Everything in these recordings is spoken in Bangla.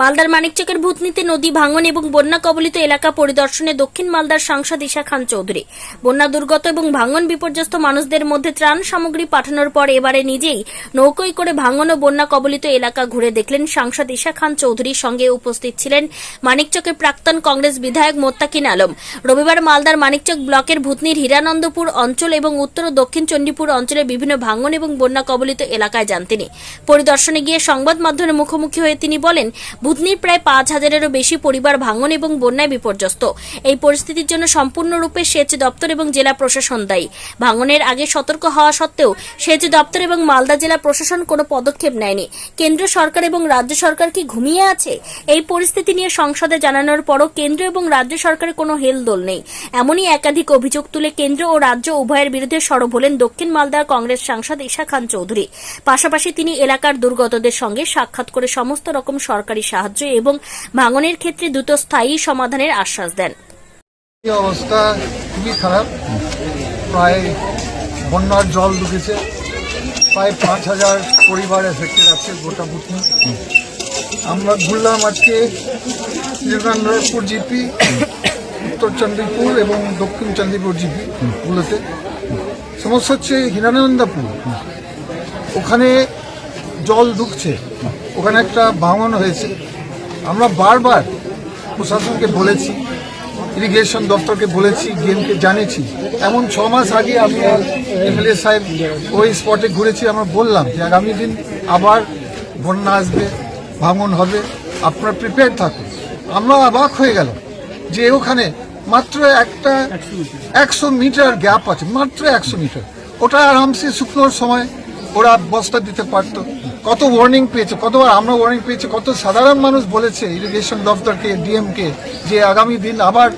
মালদার মানিকচকের ভূতনীতে নদী ভাঙন এবং বন্যা কবলিত এলাকা পরিদর্শনে দক্ষিণ মালদার সাংসদ ঈশা খান চৌধুরী। বন্যা দুর্গত এবং ভাঙন বিপর্যস্ত মানুষদের মধ্যে ত্রাণ সামগ্রী পাঠানোর পর এবারে নিজেই নৌকোয় করে ভাঙন ও বন্যা কবলিত এলাকা ঘুরে দেখলেন সাংসদ ঈশা খান চৌধুরীর সঙ্গে উপস্থিত ছিলেন মানিকচকের প্রাক্তন কংগ্রেস বিধায়ক মোত্তাকিন আলম। রবিবার মালদার মানিকচক ব্লকের ভূতনির হীরানন্দপুর অঞ্চল এবং উত্তর ও দক্ষিণ চণ্ডীপুর অঞ্চলের বিভিন্ন ভাঙন এবং বন্যা কবলিত এলাকায় যান তিনি। পরিদর্শনে গিয়ে সংবাদ মাধ্যমের মুখোমুখি হয়ে তিনি বলেন ভূতনির প্রায় পাঁচ হাজারেরও বেশি পরিবার ভাঙন এবং বন্যায় বিপর্যস্ত। এই পরিস্থিতির জন্য সম্পূর্ণরূপে সেচ দপ্তর এবং জেলা প্রশাসন দায়ী। ভাঙনের আগে সতর্ক হওয়া সত্ত্বেও সেচ দপ্তর এবং মালদা জেলা প্রশাসন কোনো পদক্ষেপ নেয়নি। কেন্দ্র সরকার এবং রাজ্য সরকার কি ঘুমিয়ে আছে? এই পরিস্থিতি নিয়ে সংসদে জানানোর পরও কেন্দ্র এবং রাজ্য সরকারের কোনো হেলদোল নেই। এমনই একাধিক অভিযোগ তুলে কেন্দ্র ও রাজ্য উভয়ের বিরুদ্ধে সরব হলেন দক্ষিণ মালদার কংগ্রেস সাংসদ ঈশা খান চৌধুরী। পাশাপাশি তিনি এলাকার দুর্গতদের সঙ্গে সাক্ষাৎ করে সমস্ত রকম সরকারি সাহায্য এবং ভাঙনের ক্ষেত্রে দ্রুত স্থায়ী সমাধানের আশ্বাস দেন। অবস্থা খুবই খারাপ। প্রায় বন্যার জল ঢুকেছে। প্রায় পাঁচ হাজার পরিবার এফেক্টেড আছে গোটা বুথনি আমরা ঘুরলাম আজকে শ্রীরামপুর জিপি, উত্তর চন্দ্রপুর এবং দক্ষিণ চন্দ্রপুর জিপি গুলোতে। সমস্যা হচ্ছে হিরানন্দাপুর। ওখানে জল ঢুকছে। ওখানে একটা ভাঙন হয়েছে। আমরা বারবার প্রশাসনকে বলেছি, ইরিগেশন দপ্তরকে বলেছি গেমকে জানিয়েছি। এমন ছ মাস আগে আমি এমএলএ সাহেব ওই স্পটে ঘুরেছি, আমরা বললাম যে আগামী দিন আবার বন্যা আসবে, ভাঙন হবে, আপনারা প্রিপেয়ার থাকুন। আমরা অবাক হয়ে গেল যে ওখানে মাত্র একটা একশো মিটার গ্যাপ আছে, মাত্র একশো মিটার। ওটা আরামসে শুকনোর সময় ওরা বস্তা দিতে পারতো। কত ওয়ার্নিং পেয়েছে, কতবার আমরা ওয়ার্নিং পেয়েছি, কত সাধারণ মানুষ বলেছে ইরিগেশন দপ্তরকে ডিএমকে যে আগামী দিন আবার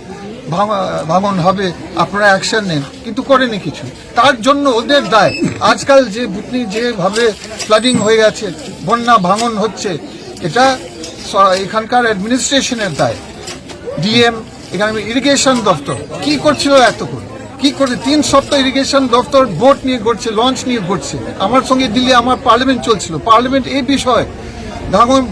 ভাঙ- ভাঙন হবে, আপনারা অ্যাকশন নেন। কিন্তু করেনি কিছু। তার জন্য ওদের দায়। আজকাল যে বুটনি যেভাবে ফ্লাডিং হয়ে গেছে, বন্যা ভাঙন হচ্ছে, এটা এখানকার অ্যাডমিনিস্ট্রেশনের দায়। ডিএম এখানে ইরিগেশন দপ্তর, কি করছিল এতক্ষণ কি করে তিন সপ্তাহ ইরিগেশন দপ্তর বোট নিয়ে ঘুরছে লঞ্চ নিয়ে ঘুরছে আমার সঙ্গে দিল্লি, আমার পার্লামেন্ট চলছিল। পার্লামেন্ট এই বিষয়ে, ভাঙন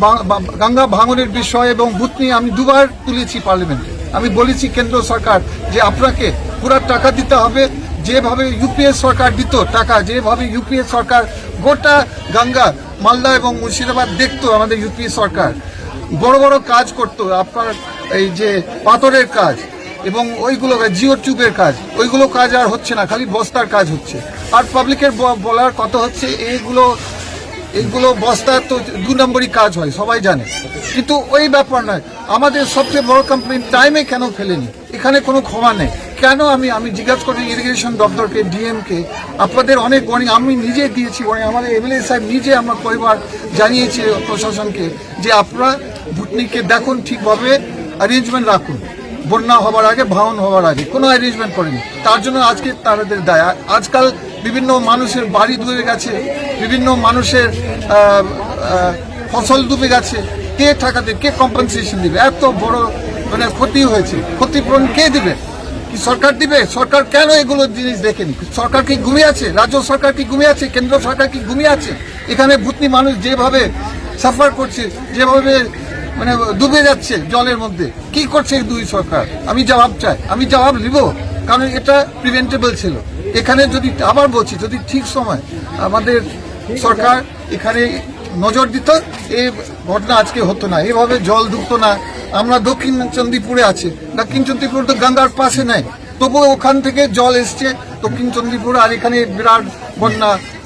গঙ্গা ভাঙনের বিষয় এবং বুথ নিয়ে আমি দুবার তুলেছি পার্লামেন্টে আমি বলেছি কেন্দ্র সরকার যে আপনাকে পুরা টাকা দিতে হবে, যেভাবে ইউপিএ সরকার দিত টাকা, যেভাবে ইউপিএ সরকার গোটা গঙ্গা, মালদা এবং মুর্শিদাবাদ দেখতো আমাদের ইউপিএ সরকার। বড় বড় কাজ করতো, আপনার এই যে পাথরের কাজ। এবং ওইগুলো জিও টিউবের কাজ। ওইগুলো কাজ আর হচ্ছে না, খালি বস্তার কাজ হচ্ছে। আর পাবলিকের বলার কথা হচ্ছে, এইগুলো এইগুলো বস্তার তো দু নম্বরই কাজ হয়, সবাই জানে। কিন্তু ওই ব্যাপার নয়, আমাদের সবচেয়ে বড় কোম্পানি টাইমে কেন ফেলেনি? এখানে কোনো ক্ষমা নেই। কেন আমি আমি জিজ্ঞাসা করি ইরিগেশন দপ্তরকে ডিএমকে আপনাদের অনেক ওয়ার্নিং আমি নিজে দিয়েছি ওয়ার্নিং আমাদের এমএলএ সাহেব নিজে আমরা কয়েকবার জানিয়েছি প্রশাসনকে যে আপনারা ভুটনিকে দেখুন ঠিকভাবে অ্যারেঞ্জমেন্ট রাখুন। বন্যা হবার আগে, ভাঙন হওয়ার আগে, কোনো অ্যারেঞ্জমেন্ট করেনি। তার জন্য আজকে তাদের দায়। আজকাল বিভিন্ন মানুষের বাড়ি ডুবে গেছে, বিভিন্ন মানুষের ফসল ডুবে গেছে। কে দেবে কে কম্পেনসেশন দিবে? এত বড় মানে ক্ষতি হয়েছে। ক্ষতিপূরণ কে দিবে? কি সরকার দিবে? সরকার কেন এগুলো জিনিস দেখেনি? সরকার কি ঘুমিয়ে আছে? রাজ্য সরকার কি ঘুমিয়ে আছে? কেন্দ্র সরকার কি ঘুমিয়ে আছে? এখানে ভূতনি মানুষ যেভাবে সাফার করছে, যেভাবে মানে ডুবে যাচ্ছে জলের মধ্যে। কি করছে এই দুই সরকার? আমি জবাব চাই। আমি জবাব নিব কারণ এটা প্রিভেন্টেবল ছিল। এখানে যদি, আবার বলছি, যদি ঠিক সময় আমাদের সরকার এখানে নজর দিত, এই ঘটনা আজকে হতো না। এভাবে জল ঢুকতো না। আমরা দক্ষিণ চন্দ্রপুরে আছি। দক্ষিণ চন্দ্রপুর তো গঙ্গার পাশে নেই। তবুও ওখান থেকে জল এসছে দক্ষিণ চন্দ্রপুর, আর এখানে বিরাট বন্যা।